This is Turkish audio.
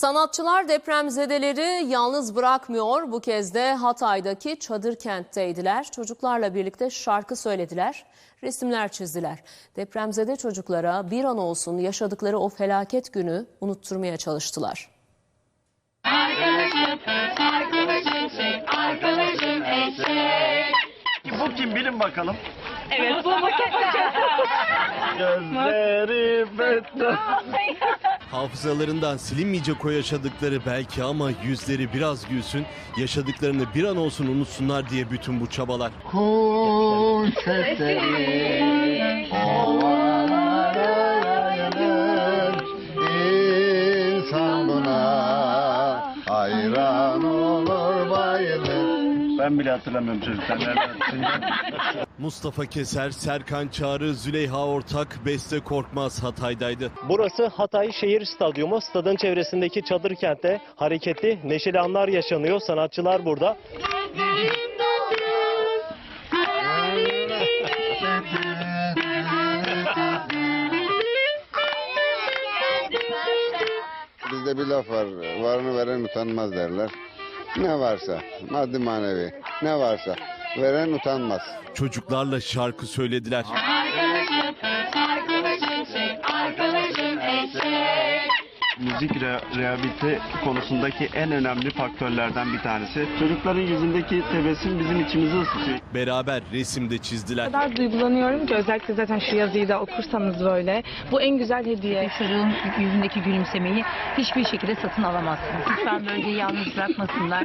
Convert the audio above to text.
Sanatçılar depremzedeleri yalnız bırakmıyor. Bu kez de Hatay'daki çadır kentteydiler. Çocuklarla birlikte şarkı söylediler, resimler çizdiler. Depremzede çocuklara bir an olsun yaşadıkları o felaket günü unutturmaya çalıştılar. Arkadaşım, arkadaşım şey, arkadaşım eşek. Bu kim bilin bakalım. Evet bu maket Gözleri beton. Hafızalarından silinmeyecek o yaşadıkları belki ama yüzleri biraz gülsün, yaşadıklarını bir an olsun unutsunlar diye bütün bu çabalar. Kuş sesleri ovalara yayılır İnsan buna hayran olur bayılır Ben bile hatırlamıyorum çocuklar. Mustafa Keser, Serkan Çağrı, Züleyha Ortak, Beste Korkmaz Hatay'daydı. Burası Hatay Şehir Stadyumu. Stadın çevresindeki çadır kentte hareketli, neşeli anlar yaşanıyor. Sanatçılar burada. Bizde bir laf var varını veren utanmaz derler Ne varsa maddi manevi ne varsa veren utanmaz Çocuklarla şarkı söylediler. Müzik re- rehabilite konusundaki en önemli faktörlerden bir tanesi. Çocukların yüzündeki tebessüm bizim içimizi ısıtıyor. Beraber resim de çizdiler. O kadar duygulanıyorum ki özellikle zaten şu yazıyı da okursanız böyle. Bu en güzel hediye. Çocuğun yüzündeki gülümsemeyi hiçbir şekilde satın alamazsınız. Lütfen bölgeyi yalnız bırakmasınlar.